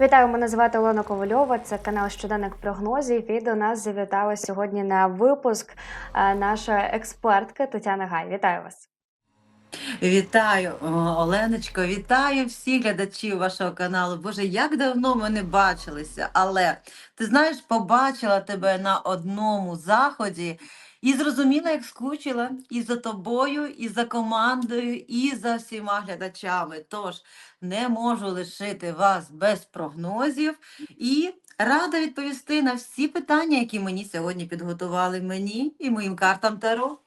Вітаю, мене звати Олена Ковальова. Це канал Щоденник прогнозів. І до нас завітала сьогодні на випуск е, наша експертка Тетяна Гай. Вітаю вас. Вітаю, Оленочко, вітаю всіх глядачів вашого каналу. Боже, як давно ми не бачилися, але ти знаєш, побачила тебе на одному заході і зрозуміла, як скучила і за тобою, і за командою, і за всіма глядачами. Тож не можу лишити вас без прогнозів і рада відповісти на всі питання, які мені сьогодні підготували мені і моїм картам Таро.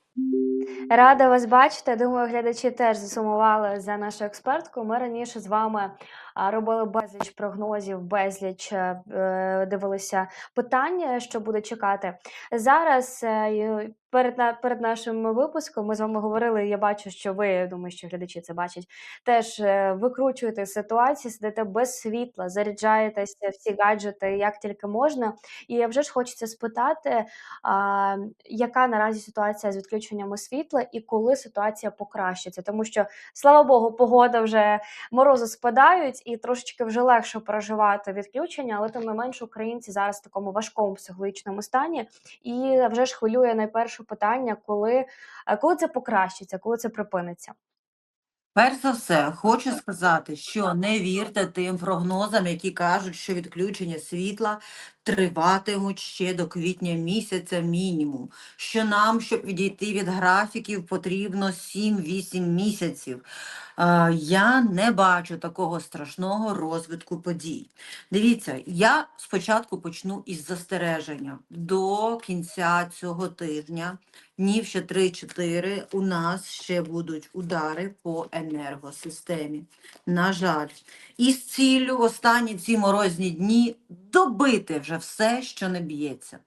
Рада вас бачити. Думаю, глядачі теж засумували за нашу експертку. Ми раніше з вами робили безліч прогнозів, безліч е, е, дивилися питання, що буде чекати. Зараз е, перед, перед нашим випуском ми з вами говорили. Я бачу, що ви думаю, що глядачі це бачать. Теж викручуєте ситуацію, сидите без світла, заряджаєтеся всі гаджети як тільки можна. І вже ж хочеться спитати, а, яка наразі ситуація з відключеннями світла і коли ситуація покращиться, тому що слава Богу, погода вже морози спадають і трошечки вже легше переживати відключення, але тим не менш українці зараз в такому важкому психологічному стані. І вже ж хвилює найперше питання, коли, е, коли це покращиться, коли це припиниться. Перш за все, хочу сказати, що не вірте тим прогнозам, які кажуть, що відключення світла триватимуть ще до квітня місяця мінімум. Що нам, щоб відійти від графіків, потрібно 7-8 місяців. Е, Я не бачу такого страшного розвитку подій. Дивіться, я спочатку почну із застереження. До кінця цього тижня, днів ще 3-4, у нас ще будуть удари по енергосистемі. На жаль, і з ціллю останні ці морозні дні добити вже все, що не б'ється,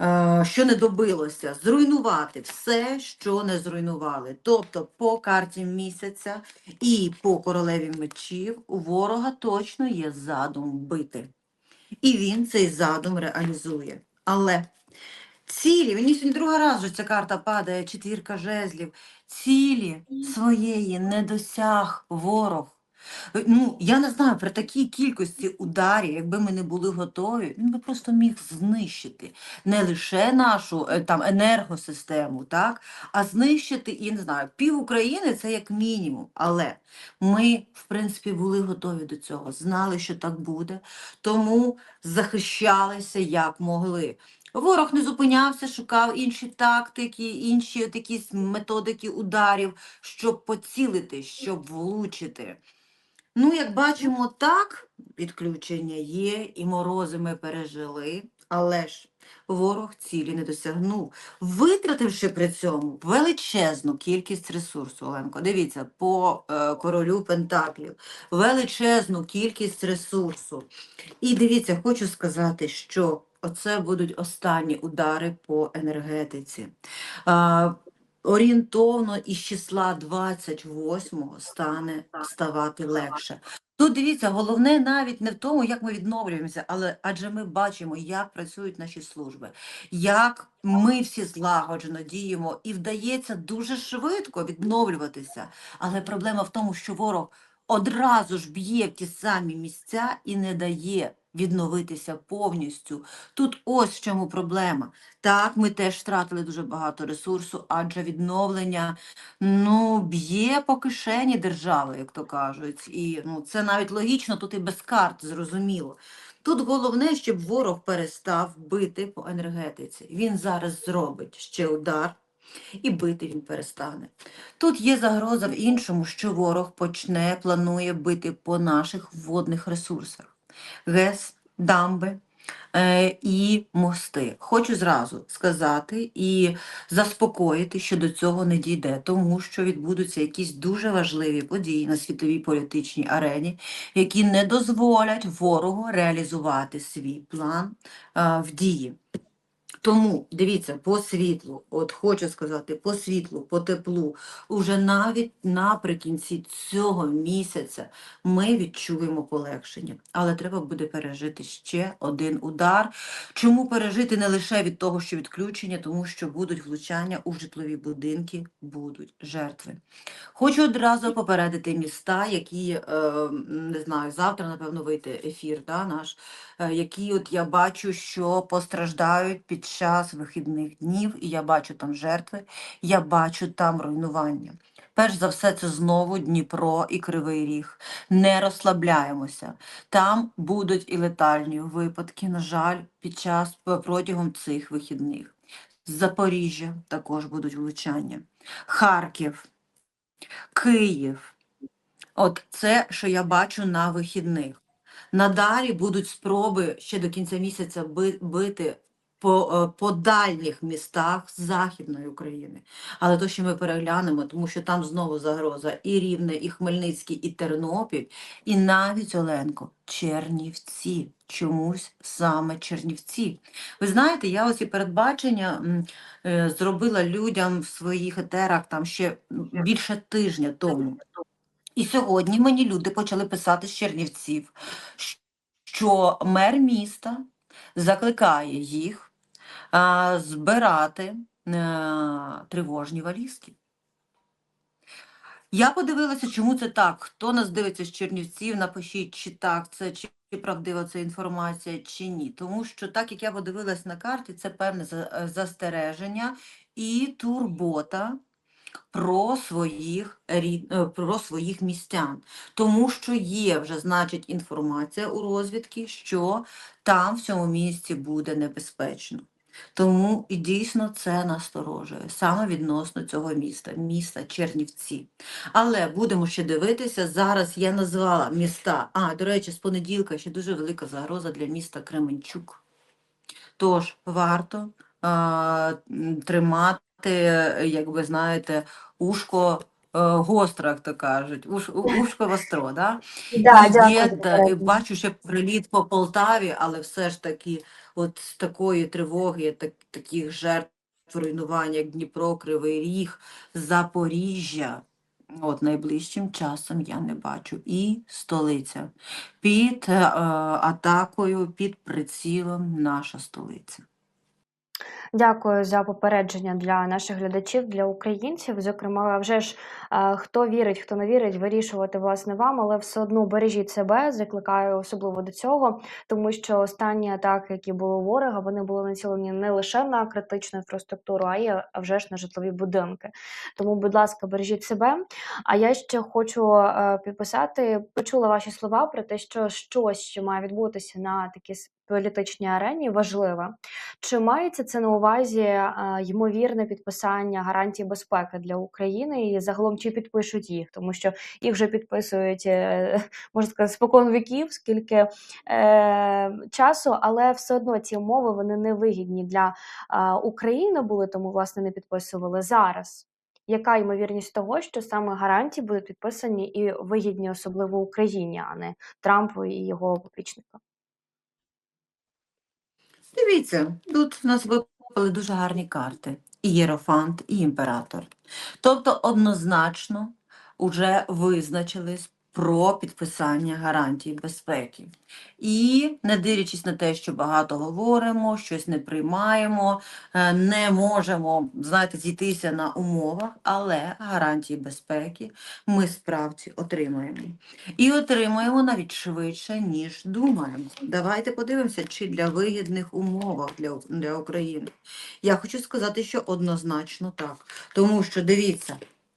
е, що не добилося, зруйнувати все, що не зруйнували. Тобто по карті місяця і по королеві мечів у ворога точно є задум бити. І він цей задум реалізує. Але цілі, мені сьогодні другий раз вже ця карта падає, четвірка жезлів. Цілі своєї не досяг ворог. Е, Ну, я не знаю, при такій кількості ударів, якби ми не були готові, він би просто міг знищити не лише нашу е, там енергосистему, так, а знищити, і не знаю, пів України це як мінімум. Але ми, в принципі, були готові до цього, знали, що так буде, тому захищалися як могли. Ворог не зупинявся, шукав інші тактики, інші якісь методики ударів, щоб поцілити, щоб влучити. Ну, як бачимо, так, відключення є, і морози ми пережили, але ж ворог цілі не досягнув, витративши при цьому величезну кількість ресурсу, Оленко. Дивіться, по е, королю Пентаклів, величезну кількість ресурсу. І дивіться, хочу сказати, що оце будуть останні удари по енергетиці. А, орієнтовно із числа 28-го стане ставати легше. Тут дивіться, головне навіть не в тому, як ми відновлюємося, але адже ми бачимо, як працюють наші служби, як ми всі злагоджено діємо, і вдається дуже швидко відновлюватися. Але проблема в тому, що ворог одразу ж б'є в ті самі місця і не дає відновитися повністю. Тут ось в чому проблема. Так, ми теж втратили дуже багато ресурсу, адже відновлення ну, б'є по кишені держави, як то кажуть. І ну, це навіть логічно, тут і без карт, зрозуміло. Тут головне, щоб ворог перестав бити по енергетиці. Він зараз зробить ще удар, і бити він перестане. Тут є загроза в іншому, що ворог почне, планує бити по наших водних ресурсах. ГЕС, дамби е, і мости. Хочу зразу сказати і заспокоїти, що до цього не дійде, тому що відбудуться якісь дуже важливі події на світовій політичній арені, які не дозволять ворогу реалізувати свій план е, в дії. Тому дивіться, по світлу, от хочу сказати, по світлу, по теплу, уже навіть наприкінці цього місяця ми відчуємо полегшення. Але треба буде пережити ще один удар. Чому пережити не лише від того, що відключення, тому що будуть влучання у житлові будинки, будуть жертви. Хочу одразу попередити міста, які, е, не знаю, завтра, напевно, вийде ефір да, наш, е, які от я бачу, що постраждають під час вихідних днів, і я бачу там жертви, я бачу там руйнування. Перш за все, це знову Дніпро і Кривий Ріг. Не розслабляємося. Там будуть і летальні випадки, на жаль, під час протягом цих вихідних. Запоріжжя також будуть влучання. Харків, Київ. От це, що я бачу на вихідних. Надалі будуть спроби ще до кінця місяця бити по, е, по дальніх містах Західної України. Але то, що ми переглянемо, тому що там знову загроза і Рівне, і Хмельницький, і Тернопіль, і навіть Оленко, Чернівці. Чомусь саме Чернівці. Ви знаєте, я ось і передбачення е, зробила людям в своїх етерах там ще більше тижня тому. І сьогодні мені люди почали писати з Чернівців, що мер міста закликає їх збирати е, тривожні валізки. Я подивилася, чому це так. Хто нас дивиться з Чернівців, напишіть, чи так це, чи правдива ця інформація, чи ні. Тому що, так як я подивилась на карті, це певне е, застереження і турбота про своїх, е, про своїх містян. Тому що є вже, значить, інформація у розвідки, що там в цьому місці буде небезпечно. Тому і дійсно це насторожує саме відносно цього міста, міста Чернівці. Але будемо ще дивитися. Зараз я назвала міста. А, до речі, з понеділка ще дуже велика загроза для міста Кременчук. Тож варто а, тримати, як ви знаєте, ушко е, гостро, як то кажуть, уш, ушко востро, да? Да, І дякую є, і бачу ще приліт по Полтаві, але все ж таки, от з такої тривоги, так, таких жертв руйнування, як Дніпро, Кривий Ріг, Запоріжжя. От найближчим часом я не бачу. І столиця. Під е, атакою, під прицілом наша столиця. Дякую за попередження для наших глядачів, для українців. Зокрема, вже ж хто вірить, хто не вірить, вирішувати власне вам, але все одно бережіть себе. Закликаю особливо до цього, тому що останні атаки, які були у ворога, вони були націлені не лише на критичну інфраструктуру, а й вже ж на житлові будинки. Тому, будь ласка, бережіть себе. А я ще хочу е, підписати, почула ваші слова про те, що щось, що має відбутися на такій с- політичній арені, важливе. Чи мається це на увазі е, ймовірне підписання гарантій безпеки для України і загалом чи підпишуть їх? Тому що їх вже підписують, е, можна сказати, спокон віків, скільки е, часу, але все одно ці умови вони не вигідні для е, України були, тому власне не підписували зараз. Яка ймовірність того, що саме гарантії будуть підписані і вигідні, особливо Україні, а не Трампу і його поплічникам? Дивіться, тут в нас випали дуже гарні карти. І Єрофант, і імператор. Тобто однозначно вже визначились про підписання гарантій безпеки. І не дивлячись на те, що багато говоримо, щось не приймаємо, е, не можемо, знаєте, зійтися на умовах, але гарантії безпеки ми справді отримаємо. І отримаємо навіть швидше, ніж думаємо. Давайте подивимося, чи для вигідних умов для, для України. Я хочу сказати, що однозначно так. Тому що дивіться,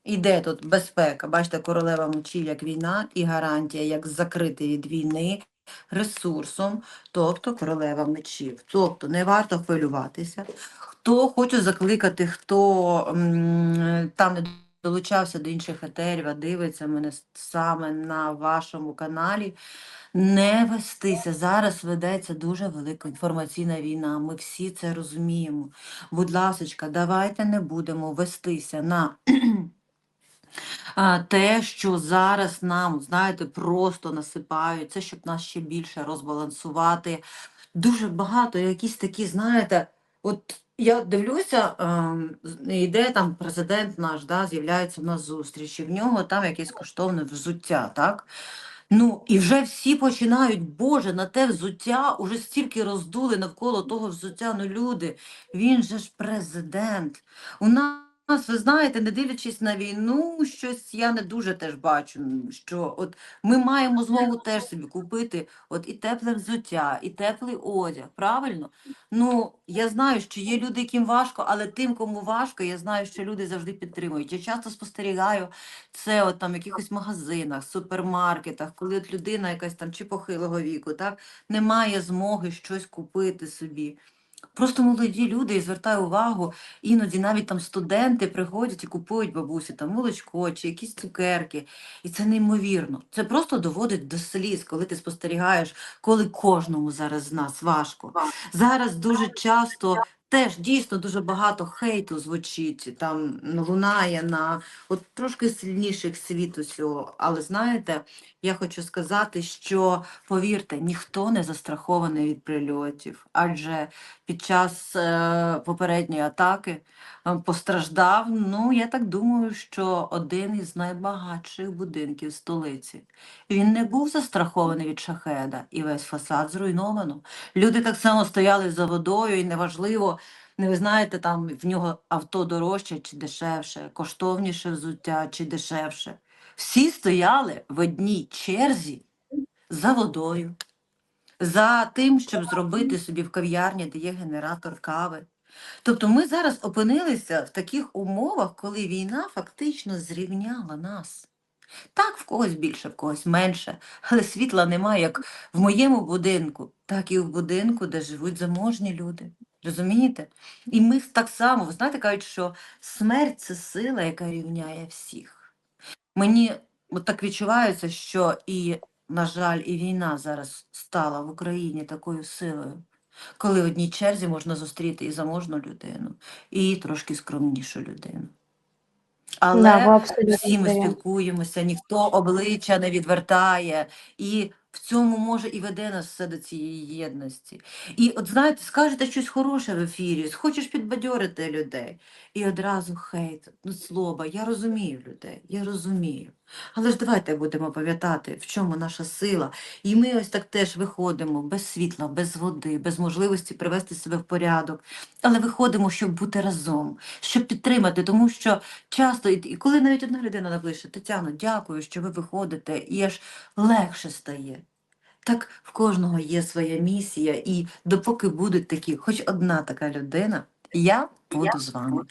іде тут безпека. Бачите, королева мечів як війна і гарантія, як закрити від війни ресурсом, тобто королева мечів. Тобто не варто хвилюватися. Хто хочу закликати, хто м, там не долучався до інших етерів, а дивиться мене саме на вашому каналі. Не вестися. Зараз ведеться дуже велика інформаційна війна. Ми всі це розуміємо. Будь ласочка, давайте не будемо вестися на те, що зараз нам, знаєте, просто насипають. Це щоб нас ще більше розбалансувати. Дуже багато якісь такі, знаєте, от Я дивлюся, ем, йде там президент наш, да, з'являється на зустрічі. В нього там якесь коштовне взуття, так? Ну, і вже всі починають, Боже, на те взуття уже стільки роздули навколо того взуття. Ну, люди, він же ж президент. У нас, ви знаєте, не дивлячись на війну, щось я не дуже теж бачу, що от ми маємо змогу теж собі купити от і тепле взуття, і теплий одяг, правильно? Ну, я знаю, що є люди, яким важко, але тим, кому важко, я знаю, що люди завжди підтримують. Я часто спостерігаю це от там в якихось магазинах, супермаркетах, коли от людина якась там чи похилого віку, так, не має змоги щось купити собі. Просто молоді люди, і звертаю увагу, іноді навіть там студенти приходять і купують бабусі там молочко чи якісь цукерки. І це неймовірно. Це просто доводить до сліз, коли ти спостерігаєш, коли кожному зараз з нас важко. Зараз дуже часто теж дійсно дуже багато хейту звучить, там лунає на от трошки сильніших світу цього. Але знаєте, я хочу сказати, що повірте, ніхто не застрахований від прильотів, адже під час е, попередньої атаки е, постраждав. Ну, я так думаю, що один із найбагатших будинків столиці. Він не був застрахований від шахеда, і весь фасад зруйновано. Люди так само стояли за водою, і неважливо, не ви знаєте, там в нього авто дорожче чи дешевше, коштовніше взуття чи дешевше. Всі стояли в одній черзі за водою, за тим, щоб зробити собі в кав'ярні, де є генератор кави. Тобто ми зараз опинилися в таких умовах, коли війна фактично зрівняла нас. Так, в когось більше, в когось менше, але світла немає як в моєму будинку, так і в будинку, де живуть заможні люди. Розумієте? І ми так само, ви знаєте, кажуть, що смерть це сила, яка рівняє всіх. Мені от так відчувається, що і, на жаль, і війна зараз стала в Україні такою силою, коли в одній черзі можна зустріти і заможну людину, і трошки скромнішу людину. Але Да, всі ми спілкуємося, ніхто обличчя не відвертає, і в цьому може і веде нас все до цієї єдності. І от знаєте, скажете щось хороше в ефірі, хочеш підбадьорити людей, і одразу хейт, ну злоба. Я розумію людей, я розумію. Але ж давайте будемо пам'ятати, в чому наша сила. І ми ось так теж виходимо без світла, без води, без можливості привести себе в порядок. Але виходимо, щоб бути разом, щоб підтримати, тому що часто, і коли навіть одна людина напише, Тетяно, дякую, що ви виходите, і аж легше стає. Так в кожного є своя місія, і допоки будуть такі, хоч одна така людина, я буду з вами.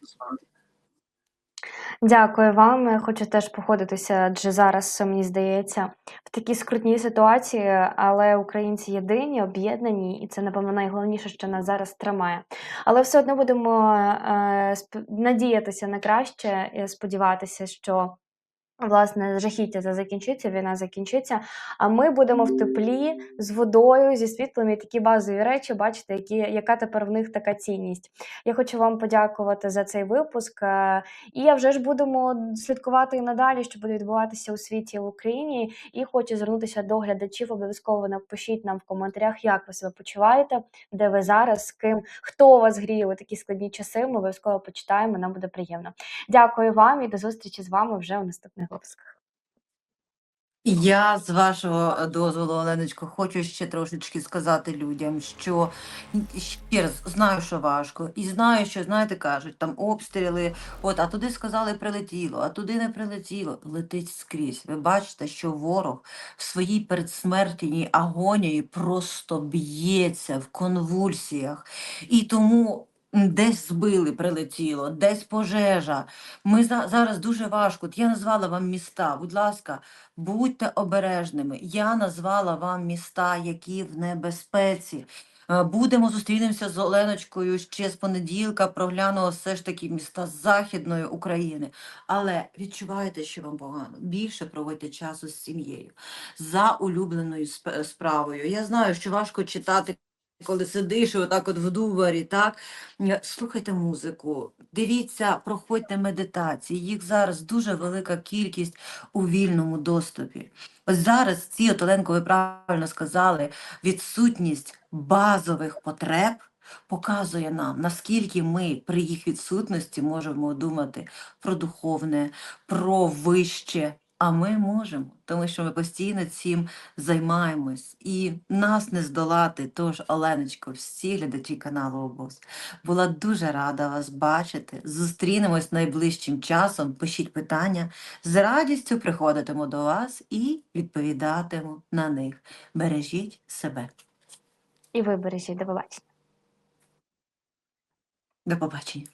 Дякую вам. Я хочу теж походитися, адже зараз, мені здається, в такій скрутній ситуації, але українці єдині, об'єднані, і це, напевно, найголовніше, що нас зараз тримає. Але все одно будемо е, надіятися на краще і сподіватися, що. Власне, жахіття це закінчиться, війна закінчиться. А ми будемо в теплі з водою, зі світлом і такі базові речі, бачите, які, яка тепер в них така цінність. Я хочу вам подякувати за цей випуск. е, І я вже ж будемо слідкувати і надалі, що буде відбуватися у світі в Україні. І хочу звернутися до глядачів. Обов'язково напишіть нам в коментарях, як ви себе почуваєте, де ви зараз, з ким, хто вас гріє у такі складні часи. Ми обов'язково почитаємо. Нам буде приємно. Дякую вам і до зустрічі з вами вже у наступних випусках. Я з вашого е, дозволу, Оленочко, хочу ще трошечки сказати людям, що ще раз знаю, що важко, і знаю, що знаєте, кажуть, там обстріли, от, а туди сказали прилетіло, а туди не прилетіло. Летить скрізь. Ви бачите, що ворог в своїй передсмертній агонії просто б'ється в конвульсіях. І тому десь збили, прилетіло, десь пожежа. Ми за- зараз дуже важко. Я назвала вам міста. Будь ласка, Будьте обережними. Я назвала вам міста, які в небезпеці. Е, Будемо зустрінемося з Оленочкою ще з понеділка. Проглянемо все ж таки міста Західної України. Але відчуваєте, що вам погано. Більше проводьте часу з сім'єю за улюбленою справою. Я знаю, що важко читати. Коли сидиш отак от в дубарі, так Е, слухайте музику, дивіться, проходьте медитації. Їх зараз дуже велика кількість у вільному доступі. Ось зараз ці, от Оленко, ви правильно сказали, відсутність базових потреб показує нам, наскільки ми при їх відсутності можемо думати про духовне, про вище. А ми можемо, тому що ми постійно цим займаємось. І нас не здолати. Тож, Оленочко, всі глядачі каналу ОБОС. Була дуже рада вас бачити. Зустрінемось найближчим часом. Пишіть питання. З радістю приходитиму до вас і відповідатиму на них. Бережіть себе. І ви бережіть, до побачення. До побачення.